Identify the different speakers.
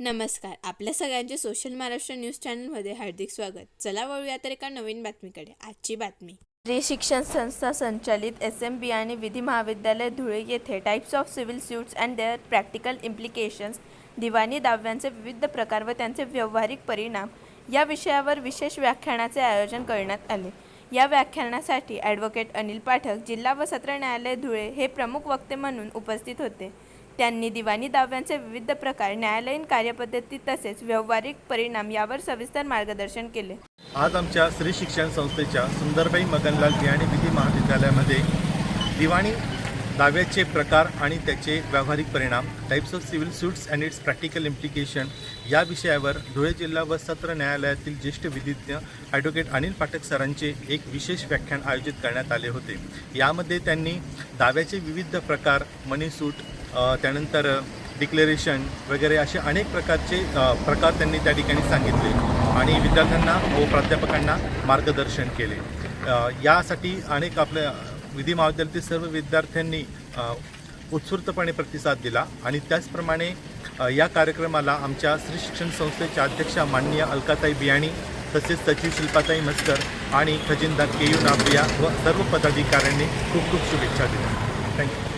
Speaker 1: नमस्कार. आपल्या सगळ्यांचे सोशल महाराष्ट्र न्यूज चॅनलमध्ये हार्दिक स्वागत. चला वळूया तर एका नवीन बातमीकडे. आजची बातमी.
Speaker 2: स्त्री शिक्षण संस्था संचालित एस एम बी आणि विधी महाविद्यालय धुळे येथे types of civil suits and their practical implications दिवाणी दाव्यांचे विविध प्रकार व त्यांचे व्यावहारिक परिणाम या विषयावर विशेष व्याख्यानाचे आयोजन करण्यात आले. या व्याख्यानासाठी ॲडव्होकेट अनिल पाठक जिल्हा व सत्र न्यायालय धुळे हे प्रमुख वक्ते म्हणून उपस्थित होते. त्यांनी दिवाणी दाव्यांचे विविध प्रकार न्यायालयीन कार्यपद्धती तसेच व्यावहारिक परिणाम यावर सविस्तर मार्गदर्शन केले.
Speaker 3: आज आमच्या स्त्री शिक्षण संस्थेच्या सुंदरबाई मगनलाल दिवाणी विधी महाविद्यालयामध्ये दिवाणी दाव्याचे प्रकार आणि त्याचे व्यावहारिक परिणाम types of civil suits and its practical implication या विषयावर धुळे जिल्हा व सत्र न्यायालयातील ज्येष्ठ विधिज्ञ ॲडव्होकेट अनिल पाठक सरांचे एक विशेष व्याख्यान आयोजित करण्यात आले होते. यामध्ये त्यांनी दाव्याचे विविध प्रकार मनी सूट त्यानंतर डिक्लेरेशन वगैरे असे अनेक प्रकारचे प्रकार त्यांनी त्या ठिकाणी सांगितले. आणि विद्यार्थ्यांना व प्राध्यापकांना मार्गदर्शन केले. यासाठी अनेक आपल्या विधी महाविद्यालयातील सर्व विद्यार्थ्यांनी उत्स्फूर्तपणे प्रतिसाद दिला. आणि त्याचप्रमाणे या कार्यक्रमाला आमच्या स्त्री शिक्षण संस्थेच्या अध्यक्षा माननीय अलकाताई बियाणी तसेच सचिव शिल्पाताई मस्कर आणि खजिनदार के यू नाबिया व सर्व पदाधिकाऱ्यांनी खूप खूप शुभेच्छा दिल्या. थँक्यू